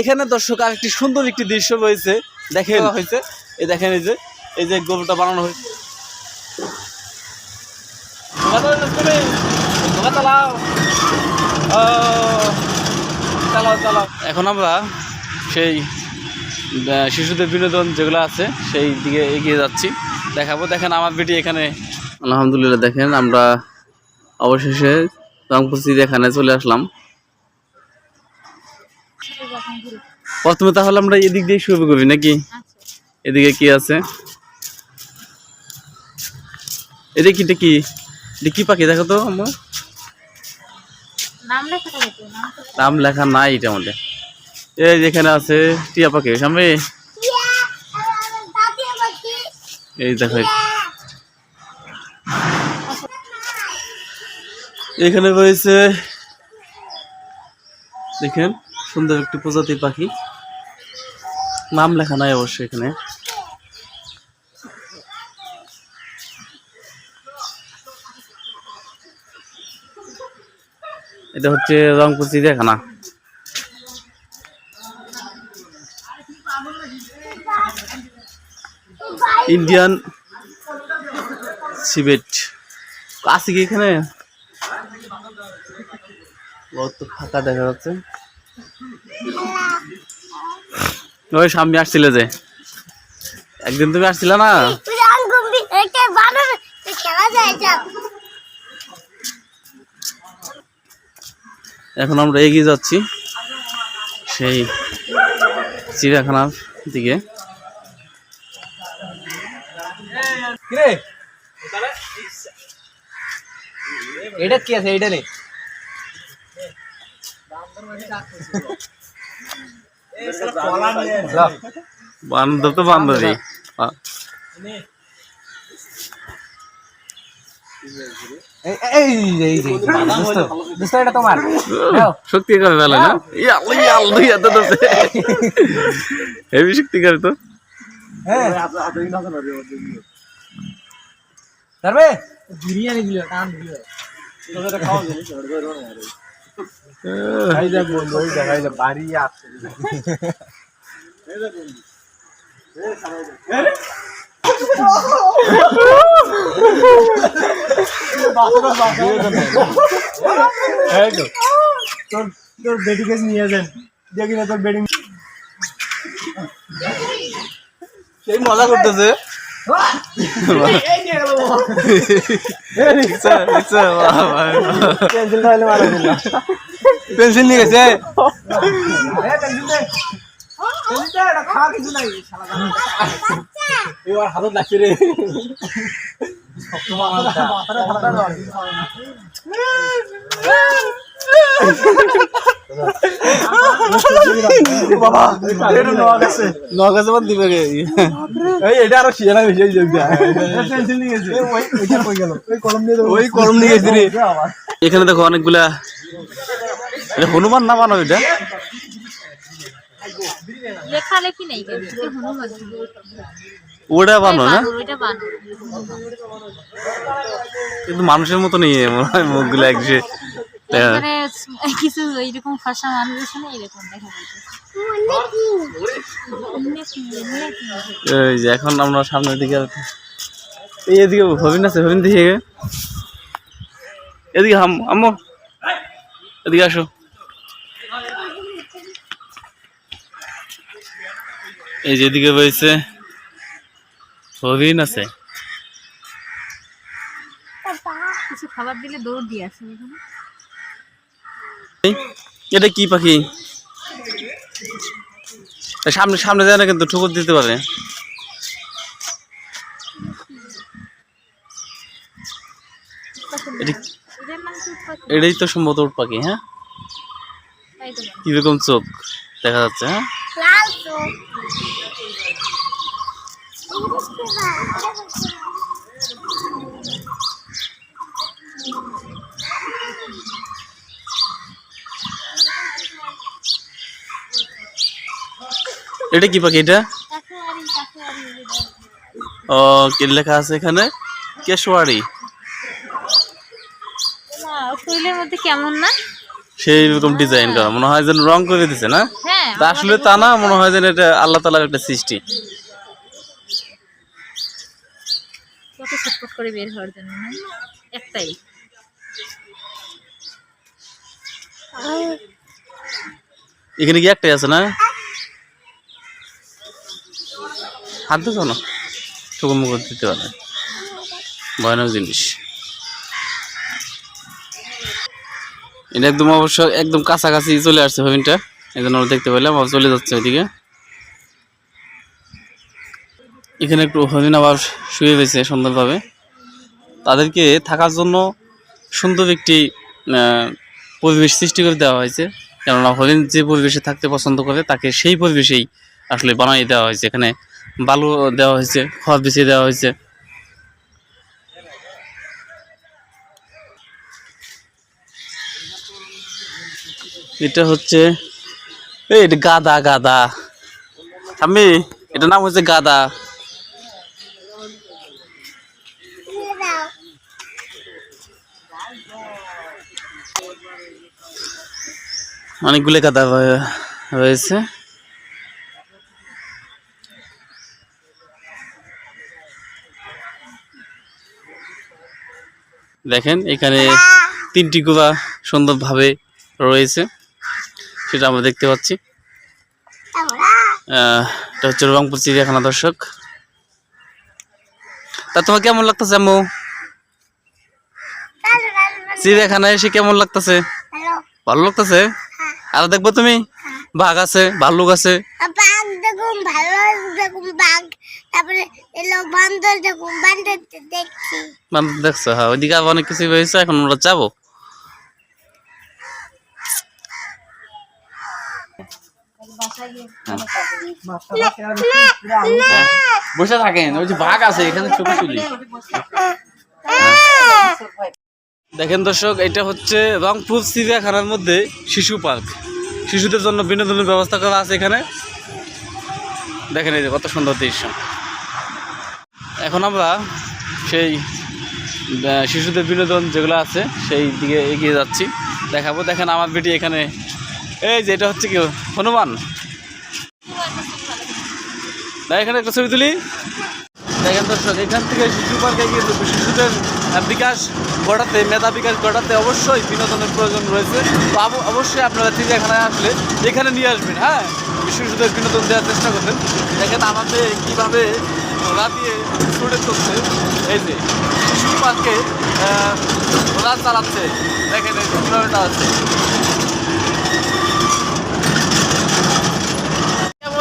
এখানে দর্শক আর একটি সুন্দর একটি দৃশ্য রয়েছে। দেখেন হয়েছে। এই দেখেন এই যে এই যে গরুটা বানানো হয়েছে। এখন আমরা সেই শিশুদের বিনোদন যেগুলো আছে সেই দিকে এগিয়ে যাচ্ছি। দেখাবো দেখেন আমার বেটি এখানে। আলহামদুলিল্লাহ দেখেন আমরা অবশেষে রংপুর চিড়িয়াখানায় চলে আসলাম। প্রথমে তাহলে আমরা এদিক দিয়ে শুরু করি নাকি? এদিকে কি আছে? এদিকে কিটা কি? এটা কি পাখি? দেখো তো আমার নাম লেখা নাই এটা মধ্যে। এই যেখানে আছে টিয়া পাখি সামনে। এই দেখো। এখানে রয়েছে দেখেন। সুন্দর একটি প্রজাতি পাখি। নাম লেখা নাই অবশ্যই এখানে। এটা হচ্ছে রংপুর চিড়িয়াখানা। ইন্ডিয়ান সিবেট আছে কি এখানে? বহুত ফাঁকা দেখা যাচ্ছে। ওই সামনে আসছিলে যে। একদিন তুমি আসছিলে না? এটা এখন আমরা এগিয়ে যাচ্ছি সেই চিড়িয়াখানার দিকে। এটা কি আছে? এইটা নেই বান্দর তো নাও। শক্তি করে ফেলে না? হেভি শক্তি করে তো। হ্যাঁ। বিরিয়ানি দিল টান দিল। বাড়ি তোর তোর নিয়ে যান দেখি না তোর বেটিং সেই মজা করতেছে। পেন্সিল নিয়ে গেছে এবার হাতত লাগছে রে বাবা এটা নওয়া গেছে নগাছে বাদ দিবে এই এটা। আরও শিয়ানা বেশি ওই কলম নিয়ে গেছি রে এখানে দেখো অনেকগুলা এটা হনুমান না? বানো এটা লেখালেখি নেই হনুমান ওটা বানো না। কিন্তু মানুষের মতো নেই মনে হয় মুখগুলো একসে এখানে কিছু এইরকম ভাষা মানুষ আছে এরকম দেখা যাচ্ছে যে এখন আমরা সামনের দিকে এই এদিকে হবিন আছে হবিন দিকে এদিকে হাম আম্মু এদিকে আসো এই যে এদিকে রয়েছে হরিণ আছে কিছু খাবার দিলে দৌড় দিয়ে আসে এটা কি পাখি? সামনে সামনে যায় না কিন্তু ঠুকুর দিতে পারে? এটাই তো সম্ভবত উট পাখি হ্যাঁ? কীরকম চোখ, দেখা যাচ্ছে হ্যাঁ? এটা কি পাখি এটা। ও কি লেখা আছে এখানে? কেশওয়ারি। না, মধ্যে কেমন না? সেই রকম ডিজাইন করা মনে হয় যেন রং করে দিছে না? হ্যাঁ তা আসলে তা না মনে হয় যেন এটা আল্লাহ তালার একটা সৃষ্টি। কত ছটফট করে বের হওয়ার জন্য একটাই। এখানে কি একটাই আছে না? হাত দিত না ঠুকুর মুকুর দিতে পারে। ভয়ানক জিনিস। এটা একদম অবশ্য একদম কাছাকাছি চলে আসছে হরিণটা এই জন্য দেখতে পেলাম, আবার চলে যাচ্ছে ওইদিকে। এখানে একটু হরিণ আবার শুয়ে রয়েছে সুন্দরভাবে। তাদেরকে থাকার জন্য সুন্দর একটি পরিবেশ সৃষ্টি করে দেওয়া হয়েছে। কেননা হরিণ যে পরিবেশে থাকতে পছন্দ করে, তাকে সেই পরিবেশেই আসলে বানিয়ে দেওয়া হয়েছে এখানে। বালু দেওয়া হয়েছে খড় বিছিয়ে দেওয়া হয়েছে। এটা হচ্ছে, এই এটা গাদা গাদা। আমি এটা নাম হচ্ছে গাদা। অনেকগুলো গাদা রয়ে- রয়েছে। দেখেন এখানে তিনটি গুহা সুন্দরভাবে রয়েছে সেটা আমরা দেখতে পাচ্ছি। এটা হচ্ছে রংপুর চিড়িয়াখানা দর্শক। তা তোমার কেমন লাগতেছে আম্মু? চিড়িয়াখানায় এসে কেমন লাগতেছে? ভালো। লাগতেছে? আর দেখব তুমি? বাঘ আছে ভাল্লুক আছে। ভালো বাঘ। তারপরে এলো বান্দর বান্দর দেখছি। বান্দর দেখছ? হ্যাঁ ওইদিকে অনেক কিছু হয়েছে, এখন আমরা যাব। বসে থাকেন, ওই যে বাঘ আছে, এখানে ছবি তুলি। দেখেন দর্শক, এটা হচ্ছে রংপুর চিড়িয়াখানার মধ্যে শিশু পার্ক। শিশুদের জন্য বিনোদনের ব্যবস্থা করা আছে এখানে। দেখেন এই যে কত সুন্দর দৃশ্য। এখন আমরা সেই শিশুদের বিনোদন যেগুলো আছে, সেই দিকে এগিয়ে যাচ্ছি। দেখাবো, দেখেন আমার বেটি এখানে। এই যে এটা হচ্ছে কি, হনুমান? না এখানে একটা ছবি তুলি। দেখেন দর্শক, এখান থেকে শিশু পার্কে গিয়ে শিশুদের বিকাশ ঘটাতে মেধা বিকাশ ঘটাতে অবশ্যই বিনোদনের প্রয়োজন রয়েছে। তো অবশ্যই আপনারা চিড়িয়াখানায় আসলে এখানে নিয়ে আসবেন হ্যাঁ? শিশুদের বিনোদন দেওয়ার চেষ্টা করবেন। দেখেন আমাদের কীভাবে ওরা দিয়ে ছুটে চলছে এই যে, শিশু পার্কে ওরা চালাচ্ছে। দেখেন এই কীভাবে চালাচ্ছে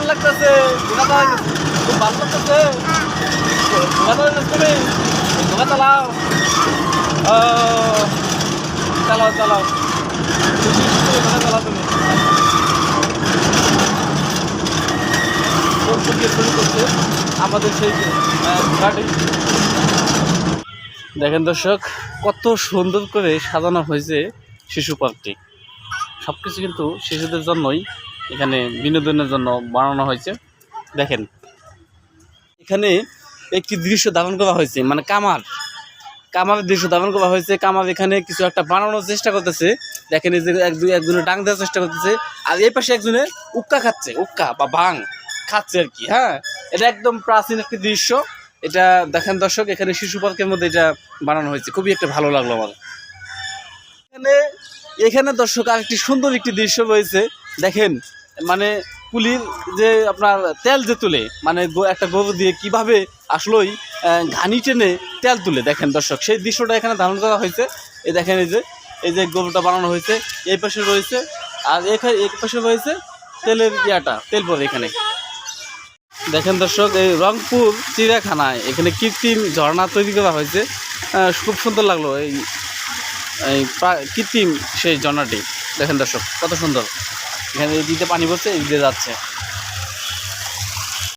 লাগতেছে? খুব ভালো লাগতেছে? তুমি? ঘোড়া চালাও চালাও তুমি দিয়ে আমাদের সেই আহ, দেখেন দর্শক কত সুন্দর করে সাজানো হয়েছে শিশু পার্কটি। সব কিছু কিন্তু শিশুদের জন্যই এখানে বিনোদনের জন্য বানানো হয়েছে। দেখেন। এখানে একটি দৃশ্য ধারণ করা হয়েছে মানে কামার। কামারের দৃশ্য ধারণ করা হয়েছে, কামার এখানে কিছু একটা বানানোর চেষ্টা করতেছে। দেখেন এই যে একজনে ডাং দেওয়ার চেষ্টা করতেছে। আর এই পাশে একজনে উক্কা খাচ্ছে, উক্কা বা ভাং খাচ্ছে আর কি হ্যাঁ? এটা একদম প্রাচীন একটি দৃশ্য। এটা দেখেন দর্শক, এখানে শিশু পার্কের মধ্যে এটা বানানো হয়েছে। খুবই একটা ভালো লাগল আমার। এখানে এখানে দর্শক আর একটি সুন্দর একটি দৃশ্য রয়েছে। দেখেন মানে পুলির যে আপনার তেল যে তুলে মানে একটা গরু দিয়ে কীভাবে আসলেই ঘানি টেনে তেল তুলে। দেখেন দর্শক, সেই দৃশ্যটা এখানে ধারণ করা হয়েছে। এই দেখেন এই যে এই যে গরুটা বানানো হয়েছে, এই পাশে রয়েছে, আর এখানে এই পাশে রয়েছে তেলের ইয়াটা, তেল পরে এখানে। দেখেন দর্শক, এই রংপুর চিড়িয়াখানায় এখানে কৃত্রিম ঝর্ণা তৈরি করা হয়েছে। খুব সুন্দর লাগল এই কৃত্রিম সেই ঝর্ণাটি। দেখেন দর্শক, কত সুন্দর। এখানে দিতে পানি পড়ছে এই যাচ্ছে।